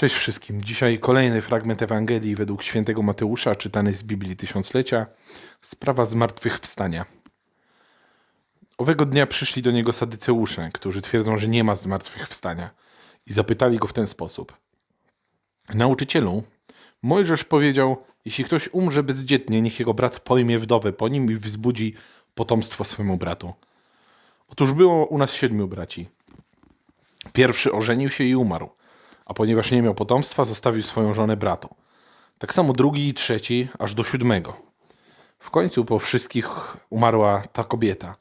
Cześć wszystkim. Dzisiaj kolejny fragment Ewangelii według świętego Mateusza, czytany z Biblii Tysiąclecia. Sprawa zmartwychwstania. Owego dnia przyszli do niego sadyceusze, którzy twierdzą, że nie ma zmartwychwstania i zapytali go w ten sposób. Nauczycielu, Mojżesz powiedział, jeśli ktoś umrze bezdzietnie, niech jego brat pojmie wdowę po nim i wzbudzi potomstwo swemu bratu. Otóż było u nas siedmiu braci. Pierwszy ożenił się i umarł, a ponieważ nie miał potomstwa, zostawił swoją żonę bratu. Tak samo drugi i trzeci, aż do siódmego. W końcu po wszystkich umarła ta kobieta.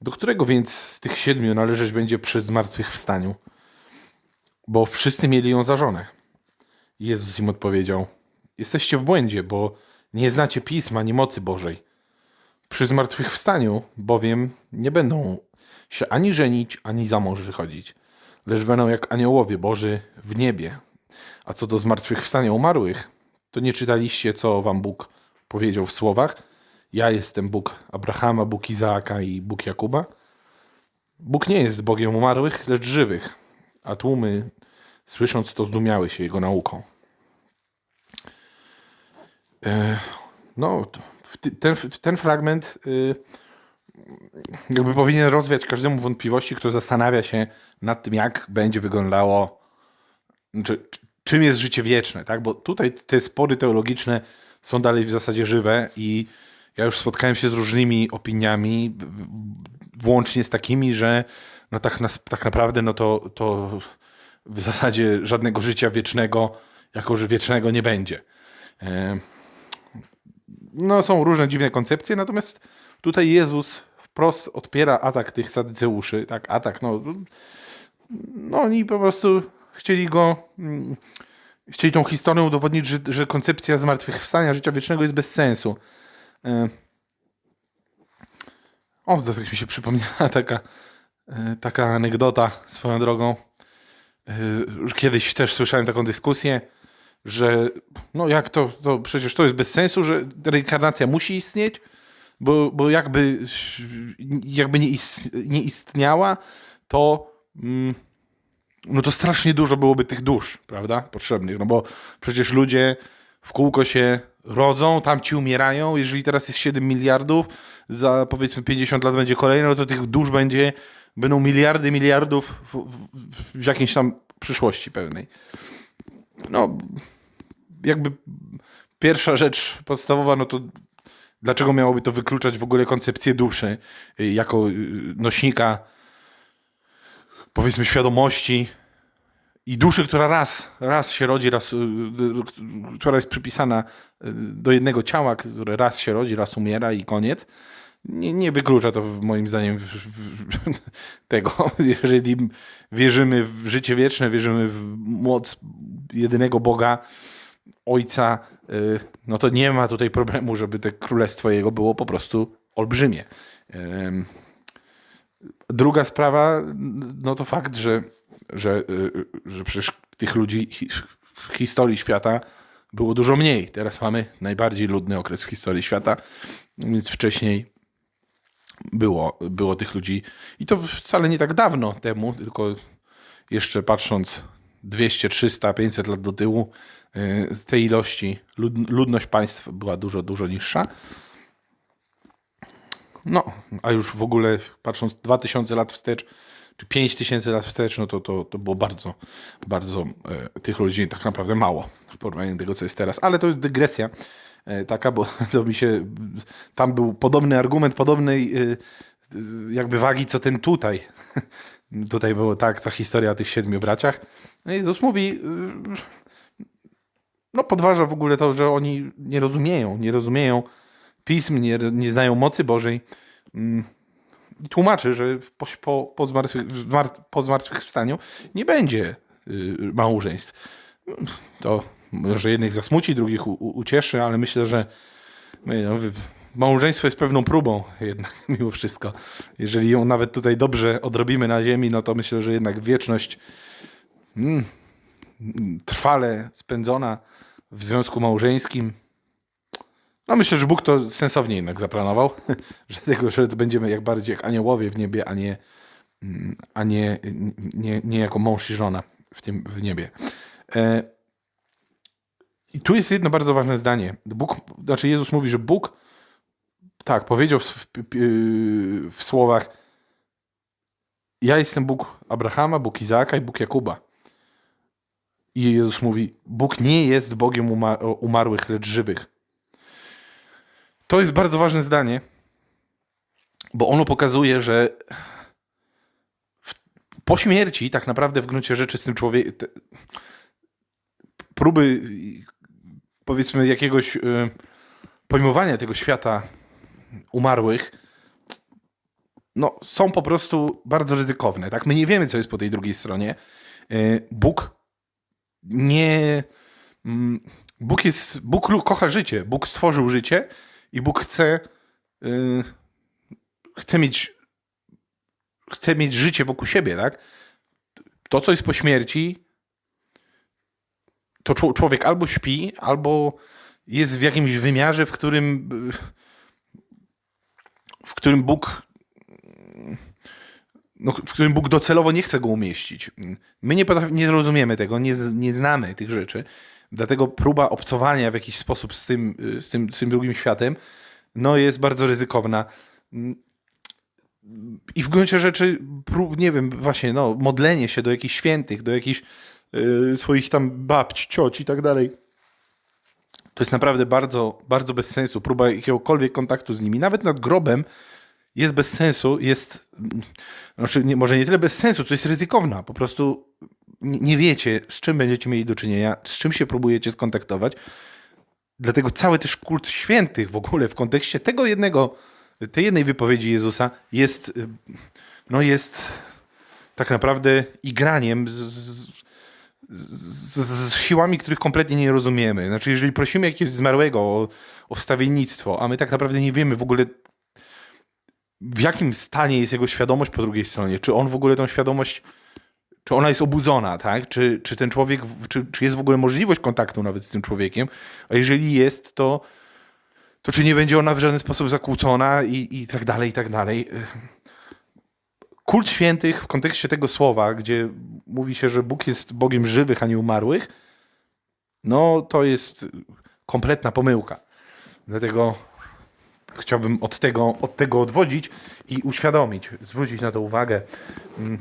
Do którego więc z tych siedmiu należeć będzie przy zmartwychwstaniu? Bo wszyscy mieli ją za żonę. Jezus im odpowiedział: Jesteście w błędzie, bo nie znacie pisma ani mocy Bożej. Przy zmartwychwstaniu bowiem nie będą się ani żenić, ani za mąż wychodzić, lecz będą jak aniołowie Boży w niebie. A co do zmartwychwstania umarłych, to nie czytaliście, co wam Bóg powiedział w słowach? Ja jestem Bóg Abrahama, Bóg Izaaka i Bóg Jakuba. Bóg nie jest Bogiem umarłych, lecz żywych, a tłumy, słysząc to, zdumiały się Jego nauką. E, No, ten, ten fragment y, jakby powinien rozwiać każdemu wątpliwości, kto zastanawia się nad tym, jak będzie wyglądało, czy, czy- czym jest życie wieczne, tak? Bo tutaj te spory teologiczne są dalej w zasadzie żywe i ja już spotkałem się z różnymi opiniami, włącznie z takimi, że no tak, tak naprawdę no to, to w zasadzie żadnego życia wiecznego, jako że wiecznego nie będzie. E, no, są różne dziwne koncepcje, natomiast tutaj Jezus wprost odpiera atak tych sadyceuszy, tak, atak, no, no oni po prostu chcieli go, mm, chcieli tą historią udowodnić, że, że koncepcja zmartwychwstania życia wiecznego jest bez sensu. E, O, to tak mi się przypomniała taka, e, taka anegdota swoją drogą. E, kiedyś też słyszałem taką dyskusję, że no jak to, to przecież to jest bez sensu, że reinkarnacja musi istnieć, bo, bo jakby, jakby nie, ist, nie istniała, to mm, no to strasznie dużo byłoby tych dusz, prawda, potrzebnych, no bo przecież ludzie w kółko się rodzą, tam ci umierają, jeżeli teraz jest 7 miliardów, za powiedzmy 50 lat będzie kolejne, no to tych dusz będzie, będą miliardy, miliardów w, w, w jakiejś tam przyszłości pewnej. No, jakby pierwsza rzecz podstawowa, no to dlaczego miałoby to wykluczać w ogóle koncepcję duszy y, jako y, nośnika, powiedzmy, świadomości i duszy, która raz, raz się rodzi, raz, y, która jest przypisana do jednego ciała, które raz się rodzi, raz umiera i koniec. Nie, nie wyklucza to moim zdaniem w, w, tego, jeżeli wierzymy w życie wieczne, wierzymy w moc jedynego Boga, Ojca, no to nie ma tutaj problemu, żeby te królestwo Jego było po prostu olbrzymie. Ym, Druga sprawa, no to fakt, że, że, y, że przecież tych ludzi w historii świata było dużo mniej. Teraz mamy najbardziej ludny okres w historii świata, więc wcześniej było, było tych ludzi i to wcale nie tak dawno temu, tylko jeszcze patrząc 200, 300, 500 lat do tyłu, y, tej ilości lud, ludność państw była dużo, dużo niższa. No, a już w ogóle patrząc 2000 lat wstecz, czy 5000 lat wstecz, no to, to, to było bardzo, bardzo e, tych ludzi tak naprawdę mało w porównaniu do tego, co jest teraz. Ale to jest dygresja e, taka, bo to mi się, tam był podobny argument, podobnej e, jakby wagi, co ten tutaj. Tutaj było tak, ta historia o tych siedmiu braciach. No Jezus mówi, no podważa w ogóle to, że oni nie rozumieją, nie rozumieją pism, nie, nie znają mocy Bożej. Mm, I tłumaczy, że po, po, po, zmartwych, zmar- po zmartwychwstaniu nie będzie y, małżeństw. To może jednych zasmuci, drugich u, u, ucieszy, ale myślę, że no, wy- małżeństwo jest pewną próbą jednak mimo wszystko. Jeżeli ją nawet tutaj dobrze odrobimy na ziemi, no to myślę, że jednak wieczność mm, trwale spędzona w związku małżeńskim no myślę, że Bóg to sensownie jednak zaplanował, że tego, że będziemy jak bardziej jak aniołowie w niebie, a nie, a nie, nie, nie jako mąż i żona w tym w niebie. E, I tu jest jedno bardzo ważne zdanie. Bóg, znaczy Jezus mówi, że Bóg, tak, powiedział w, w, w słowach ja jestem Bóg Abrahama, Bóg Izaaka i Bóg Jakuba. I Jezus mówi, Bóg nie jest Bogiem uma- umarłych, lecz żywych. To jest bardzo ważne zdanie, bo ono pokazuje, że w, po śmierci tak naprawdę w gruncie rzeczy z tym człowiekiem próby powiedzmy jakiegoś y, pojmowania tego świata umarłych no, są po prostu bardzo ryzykowne. Tak? My nie wiemy, co jest po tej drugiej stronie. Y, Bóg nie. mm, Bóg jest. Bóg kocha życie. Bóg stworzył życie i Bóg chce. y, chce mieć. Chce mieć życie wokół siebie, tak? To, co jest po śmierci, to czł- człowiek albo śpi, albo jest w jakimś wymiarze, w którym. w którym Bóg no, w którym Bóg docelowo nie chce go umieścić. My nie, potrafi- nie rozumiemy tego, nie, nie znamy tych rzeczy, dlatego próba obcowania w jakiś sposób z tym, y, z tym, z tym drugim światem no, jest bardzo ryzykowna. I w gruncie rzeczy, nie wiem, właśnie, no, modlenie się do jakichś świętych, do jakichś y, swoich tam babć, cioci i tak dalej. To jest naprawdę bardzo, bardzo bez sensu. Próba jakiegokolwiek kontaktu z nimi, nawet nad grobem, jest bez sensu, jest, znaczy nie, może nie tyle bez sensu, co jest ryzykowna. Po prostu nie, wiecie, z czym będziecie mieli do czynienia, z czym się próbujecie skontaktować. Dlatego cały też kult świętych w ogóle w kontekście tego jednego, tej jednej wypowiedzi Jezusa jest, no jest tak naprawdę igraniem z, z, z, z siłami, których kompletnie nie rozumiemy. Znaczy, jeżeli prosimy jakiegoś zmarłego o, o wstawiennictwo, a my tak naprawdę nie wiemy w ogóle, w jakim stanie jest jego świadomość po drugiej stronie, czy on w ogóle tą świadomość, czy ona jest obudzona, tak? Czy, czy ten człowiek, czy, czy jest w ogóle możliwość kontaktu nawet z tym człowiekiem, a jeżeli jest, to, to czy nie będzie ona w żaden sposób zakłócona i, i tak dalej, i tak dalej. Kult świętych w kontekście tego słowa, gdzie mówi się, że Bóg jest Bogiem żywych, a nie umarłych, no to jest kompletna pomyłka. Dlatego chciałbym od tego, od tego odwodzić i uświadomić, zwrócić na to uwagę. Mm.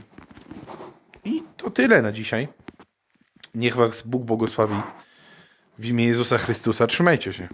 I to tyle na dzisiaj. Niech Was Bóg błogosławi w imię Jezusa Chrystusa. Trzymajcie się.